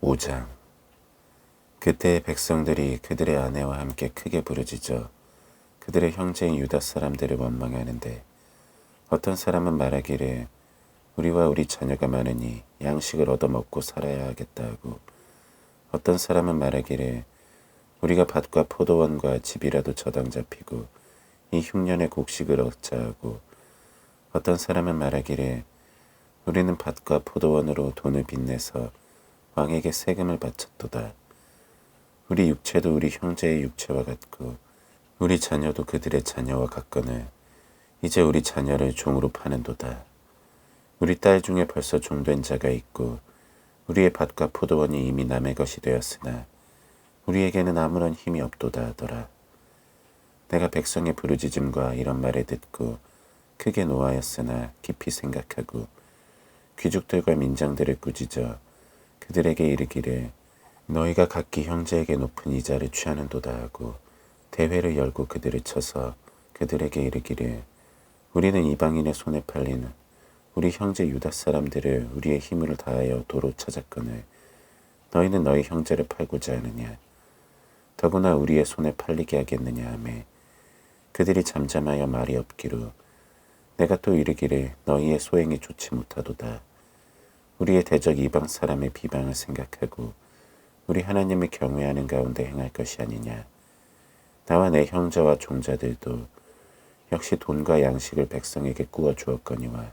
5장. 그때 백성들이 그들의 아내와 함께 크게 부르짖어 그들의 형제인 유다 사람들을 원망하는데 어떤 사람은 말하기를 우리와 우리 자녀가 많으니 양식을 얻어먹고 살아야 하겠다 하고 어떤 사람은 말하기를 우리가 밭과 포도원과 집이라도 저당 잡히고 이 흉년의 곡식을 얻자 하고 어떤 사람은 말하기를 우리는 밭과 포도원으로 돈을 빚내서 왕에게 세금을 바쳤도다. 우리 육체도 우리 형제의 육체와 같고 우리 자녀도 그들의 자녀와 같거늘 이제 우리 자녀를 종으로 파는도다. 우리 딸 중에 벌써 종된 자가 있고 우리의 밭과 포도원이 이미 남의 것이 되었으나 우리에게는 아무런 힘이 없도다 하더라. 내가 백성의 부르짖음과 이런 말을 듣고 크게 노하였으나 깊이 생각하고 귀족들과 민장들을 꾸짖어 그들에게 이르기를 너희가 각기 형제에게 높은 이자를 취하는도다 하고 대회를 열고 그들을 쳐서 그들에게 이르기를 우리는 이방인의 손에 팔린 우리 형제 유다 사람들을 우리의 힘을 다하여 도로 찾았거늘 너희는 너희 형제를 팔고자 하느냐? 더구나 우리의 손에 팔리게 하겠느냐 하매 그들이 잠잠하여 말이 없기로 내가 또 이르기를 너희의 소행이 좋지 못하도다 우리의 대적 이방 사람의 비방을 생각하고 우리 하나님을 경외하는 가운데 행할 것이 아니냐. 나와 내 형제와 종자들도 역시 돈과 양식을 백성에게 꾸어 주었거니와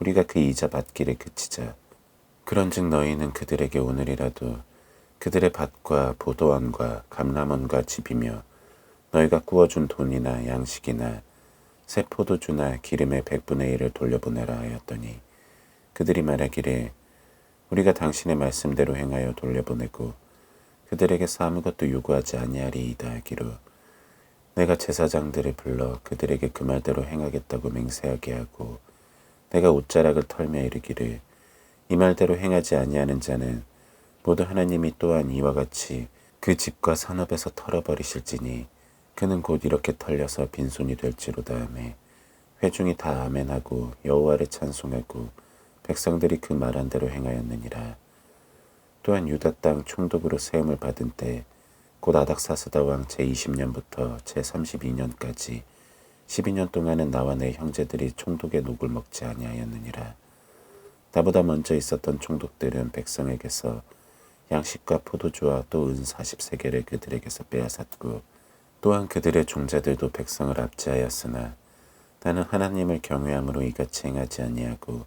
우리가 그 이자 받기를 그치자. 그런즉 너희는 그들에게 오늘이라도 그들의 밭과 보도원과 감람원과 집이며 너희가 꾸어준 돈이나 양식이나 새 포도주나 기름의 백분의 일을 돌려보내라 하였더니 그들이 말하기를 우리가 당신의 말씀대로 행하여 돌려보내고 그들에게서 아무것도 요구하지 아니하리이다 하기로 내가 제사장들을 불러 그들에게 그 말대로 행하겠다고 맹세하게 하고 내가 옷자락을 털며 이르기를 이 말대로 행하지 아니하는 자는 모두 하나님이 또한 이와 같이 그 집과 산업에서 털어버리실지니 그는 곧 이렇게 털려서 빈손이 될지로다 하매 회중이 다 아멘하고 여호와를 찬송하고 백성들이 그 말한 대로 행하였느니라. 또한 유다 땅 총독으로 세움을 받은 때 곧 아닥사스다 왕 제20년부터 제32년까지 12년 동안은 나와 내 형제들이 총독의 녹을 먹지 아니하였느니라. 나보다 먼저 있었던 총독들은 백성에게서 양식과 포도주와 또 은 40세계를 그들에게서 빼앗았고 또한 그들의 종자들도 백성을 압제하였으나 나는 하나님을 경외함으로 이같이 행하지 아니하고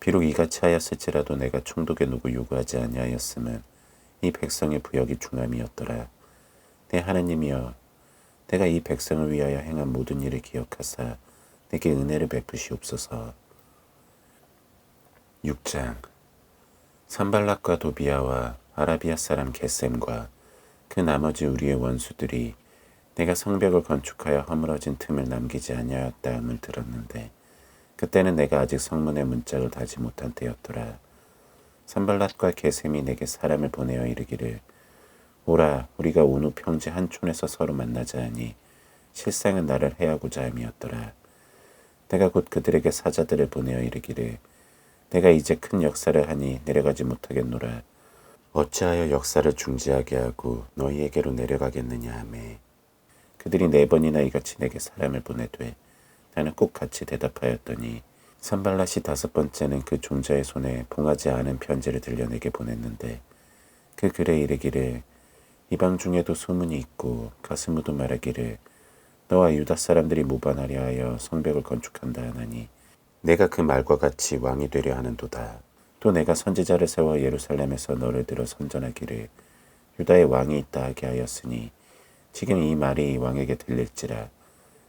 비록 이같이 하였을지라도 내가 총독의 누구 요구하지 아니하였음은 이 백성의 부역이 중함이었더라. 내 하나님이여 내가 이 백성을 위하여 행한 모든 일을 기억하사 내게 은혜를 베푸시옵소서. 6장 산발락과 도비아와 아라비아 사람 게셈과 그 나머지 우리의 원수들이 내가 성벽을 건축하여 허물어진 틈을 남기지 아니하였다함을 들었는데 그때는 내가 아직 성문의 문짝을 다지 못한 때였더라. 산발랏과 게셈이 내게 사람을 보내어 이르기를 오라 우리가 온후 평지 한 촌에서 서로 만나자 하니 실상은 나를 해하고자 함이었더라. 내가 곧 그들에게 사자들을 보내어 이르기를 내가 이제 큰 역사를 하니 내려가지 못하겠노라. 어찌하여 역사를 중지하게 하고 너희에게로 내려가겠느냐 하매 그들이 네 번이나 이같이 내게 사람을 보내되 나는 꼭 같이 대답하였더니 산발랏이 다섯 번째는 그 종자의 손에 봉하지 않은 편지를 들려내게 보냈는데 그 글에 이르기를 이방 중에도 소문이 있고 가스무도 말하기를 너와 유다 사람들이 모반하려 하여 성벽을 건축한다 하나니 내가 그 말과 같이 왕이 되려 하는도다. 또 내가 선지자를 세워 예루살렘에서 너를 들어 선전하기를 유다의 왕이 있다 하게 하였으니 지금 이 말이 왕에게 들릴지라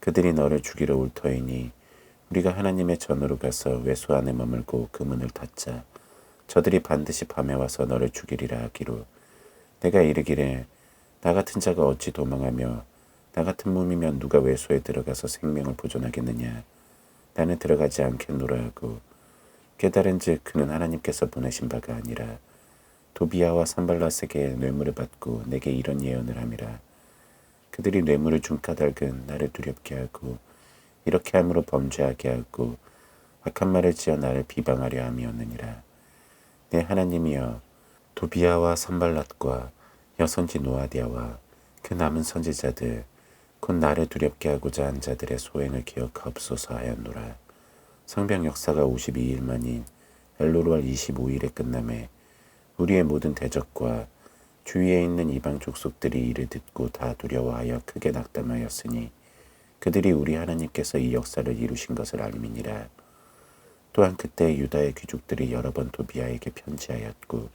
그들이 너를 죽이러 올 터이니 우리가 하나님의 전으로 가서 외소 안에 머물고 그 문을 닫자. 저들이 반드시 밤에 와서 너를 죽이리라 하기로. 내가 이르기를 나 같은 자가 어찌 도망하며 나 같은 몸이면 누가 외소에 들어가서 생명을 보존하겠느냐? 나는 들어가지 않겠노라 하고 깨달은즉 그는 하나님께서 보내신 바가 아니라 도비아와 산발라스에게 뇌물을 받고 내게 이런 예언을 함이라 그들이 뇌물을 준 까닭은 나를 두렵게 하고 이렇게 함으로 범죄하게 하고 악한 말을 지어 나를 비방하려 함이었느니라. 내 하나님이여 도비아와 산발랏과 여선지 노아디아와 그 남은 선지자들 곧 나를 두렵게 하고자 한 자들의 소행을 기억하옵소서 하였노라. 성병 역사가 52일 만인 엘로르월 25일에 끝남에 우리의 모든 대적과 주위에 있는 이방 족속들이 이를 듣고 다 두려워하여 크게 낙담하였으니 그들이 우리 하나님께서 이 역사를 이루신 것을 알미니라. 또한 그때 유다의 귀족들이 여러 번 도비아에게 편지하였고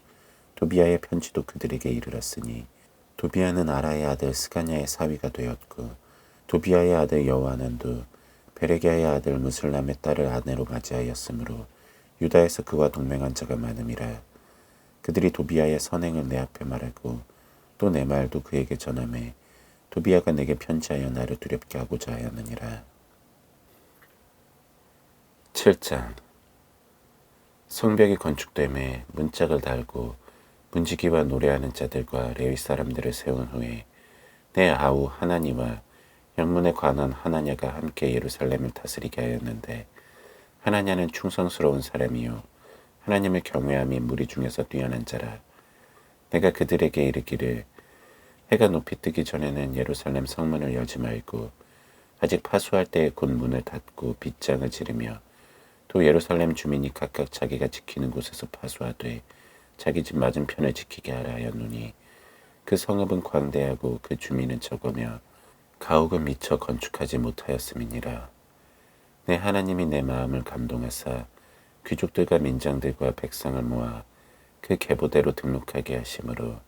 도비아의 편지도 그들에게 이르렀으니 도비아는 아라의 아들 스가냐의 사위가 되었고 도비아의 아들 여호아난도 베레기아의 아들 무슬람의 딸을 아내로 맞이하였으므로 유다에서 그와 동맹한 자가 많음이라 그들이 도비아의 선행을 내 앞에 말하고 또 내 말도 그에게 전함해 도비아가 내게 편지하여 나를 두렵게 하고자 하였느니라. 7장 성벽이 건축됨에 문짝을 달고 문지기와 노래하는 자들과 레위 사람들을 세운 후에 내 아우 하나니와 영문에 관한 하나냐가 함께 예루살렘을 다스리게 하였는데 하나냐는 충성스러운 사람이요 하나님을 경외함이 무리 중에서 뛰어난 자라. 내가 그들에게 이르기를 해가 높이 뜨기 전에는 예루살렘 성문을 열지 말고 아직 파수할 때에 곧 문을 닫고 빗장을 지르며 또 예루살렘 주민이 각각 자기가 지키는 곳에서 파수하되 자기 집 맞은편을 지키게 하라 하였노니 그 성읍은 광대하고 그 주민은 적으며 가옥은 미처 건축하지 못하였음이니라. 내 하나님이 내 마음을 감동하사 귀족들과 민장들과 백성을 모아 그 계보대로 등록하게 하심으로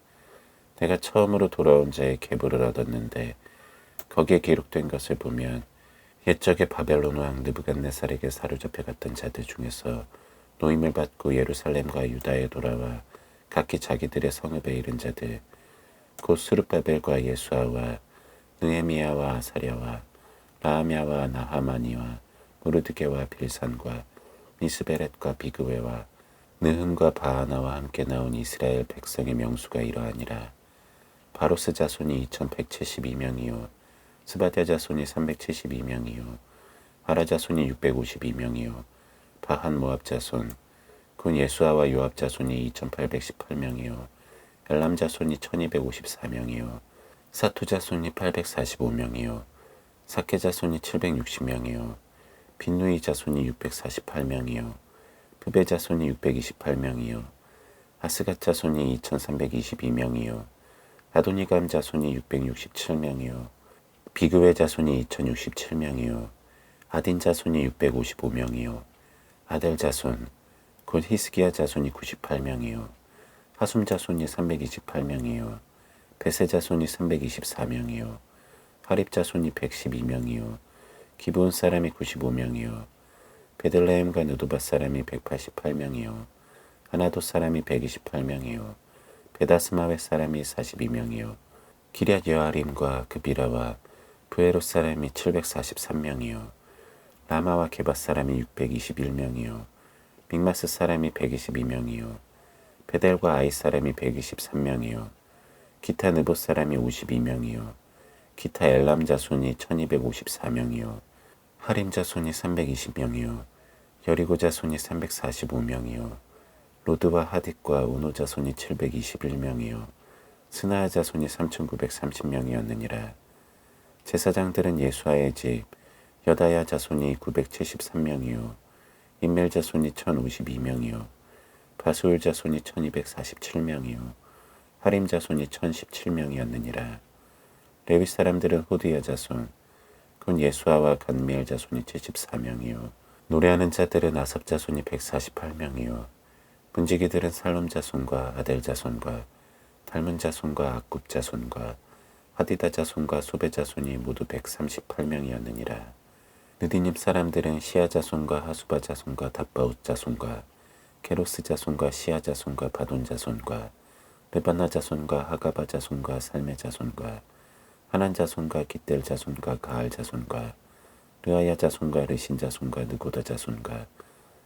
내가 처음으로 돌아온 자의 계보를 얻었는데 거기에 기록된 것을 보면 옛적에 바벨론 왕 느부갓네살에게 사로잡혀 갔던 자들 중에서 노임을 받고 예루살렘과 유다에 돌아와 각기 자기들의 성읍에 이른 자들 곧 스룹바벨과 예수아와 느헤미야와 아사랴와 라하미야와 나하마니와 무르드게와 빌산과 미스베렛과 비그웨와 느흠과 바하나와 함께 나온 이스라엘 백성의 명수가 이러하니라. 바로스 자손이 2172명이요 스바디아 자손이 372명이요 아라 자손이 652명이요 바한 모압 자손 군 예수아와 요압 자손이 2818명이요 엘람 자손이 1254명이요 사투 자손이 845명이요 사케 자손이 760명이요 빈누이 자손이 648명이요. 부베 자손이 628명이요. 아스갓 자손이 2322명이요. 아도니감 자손이 667명이요. 비그웨 자손이 2067명이요. 아딘 자손이 655명이요. 아델 자손 곧 히스기야 자손이 98명이요. 하숨 자손이 328명이요. 베세 자손이 324명이요. 하립 자손이 112명이요 기브온 사람이 95명이요. 베들레헴과 느도바 사람이 188명이요. 하나도 사람이 128명이요. 베다스마웨 사람이 42명이요. 기럇 여아림과 그비라와 부에로 사람이 743명이요. 라마와 게바 사람이 621명이요. 믹마스 사람이 122명이요. 베델과 아이 사람이 123명이요. 기타 느보 사람이 52명이요. 기타 엘람 자손이 1254명이요 하림 자손이 320명이요. 여리고 자손이 345명이요. 로드와 하딕과 우노 자손이 721명이요. 스나아 자손이 3930명이었느니라. 제사장들은 예수아의 집 여다야 자손이 973명이요. 인멜 자손이 1052명이요. 바수울 자손이 1247명이요. 하림 자손이 1017명이었느니라. 레위 사람들은 호디야 자손, 곧 예수아와 간미엘 자손이 74명이요. 노래하는 자들은 아삽 자손이 148명이요. 문지기들은 살롬 자손과 아델 자손과 닮은 자손과 악굽 자손과 하디다 자손과 소베 자손이 모두 138명이었느니라. 느디님 사람들은 시아 자손과 하수바 자손과 답바웃 자손과 게로스 자손과 시아 자손과 바돈 자손과 레바나 자손과 하가바 자손과 살메 자손과 하난 자손과 기델 자손과 가알 자손과 르아야 자손과 르신 자손과 느고다 자손과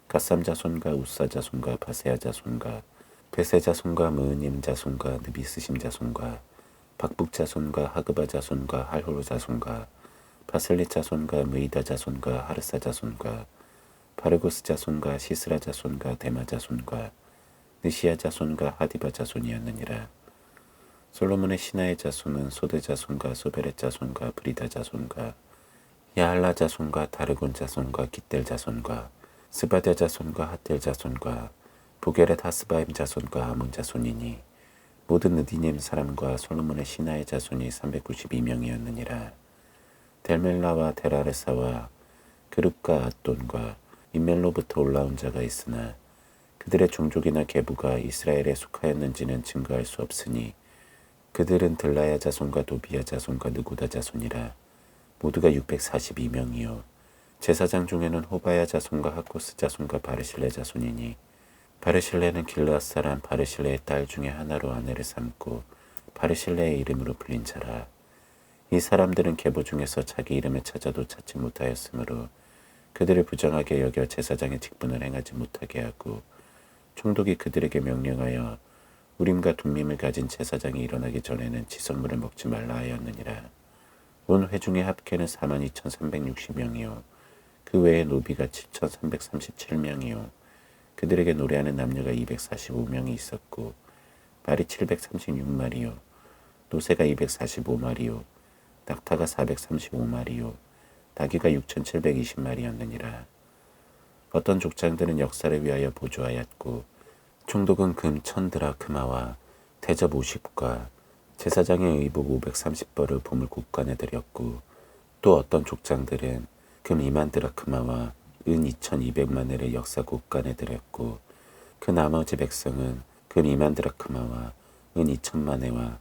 가삼 자손과 우사 자손과 바세아 자손과 베세 자손과 무님 자손과 느비스심 자손과 박북 자손과 하그바 자손과 할호로 자손과 바셀리 자손과 무이다 자손과 하르사 자손과 바르고스 자손과 시스라 자손과 데마 자손과 느시아 자손과 하디바 자손이었느니라. 솔로몬의 신하의 자손은 소데 자손과 소베레 자손과 브리다 자손과 야할라 자손과 다르곤 자손과 기델 자손과 스바데 자손과 핫델 자손과 보게렛 하스바임 자손과 아몬 자손이니 모든 느디님 사람과 솔로몬의 신하의 자손이 392명이었느니라. 델멜라와 데라레사와 그룹과 앗돈과 인멜로부터 올라온 자가 있으나 그들의 종족이나 계부가 이스라엘에 속하였는지는 증거할 수 없으니 그들은 들라야 자손과 도비야 자손과 느고다 자손이라. 모두가 642명이요. 제사장 중에는 호바야 자손과 하코스 자손과 바르실레 자손이니. 바르실레는 길르앗 사람 바르실레의 딸 중에 하나로 아내를 삼고 바르실레의 이름으로 불린 자라. 이 사람들은 계보 중에서 자기 이름을 찾아도 찾지 못하였으므로 그들을 부정하게 여겨 제사장의 직분을 행하지 못하게 하고 총독이 그들에게 명령하여 우림과 둠밈을 가진 제사장이 일어나기 전에는 지성물을 먹지 말라 하였느니라. 온 회중의 합계는 42,360명이요. 그 외에 노비가 7,337명이요. 그들에게 노래하는 남녀가 245명이 있었고 말이 736마리요. 노새가 245마리요. 낙타가 435마리요. 나귀가 6,720마리였느니라. 어떤 족장들은 역사를 위하여 보조하였고 총독은 금 천드라크마와 대접 50과 제사장의 의복 530벌을 보물 국관에 드렸고 또 어떤 족장들은 금 2만 드라크마와 은 2200만회를 역사 국관에 드렸고 그 나머지 백성은 금 2만 드라크마와 은 2천만회와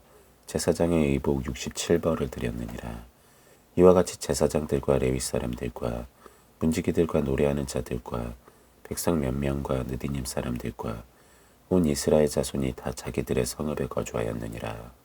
제사장의 의복 67벌을 드렸느니라. 이와 같이 제사장들과 레위 사람들과 문지기들과 노래하는 자들과 백성 몇 명과 느디님 사람들과 온 이스라엘 자손이 다 자기들의 성읍에 거주하였느니라.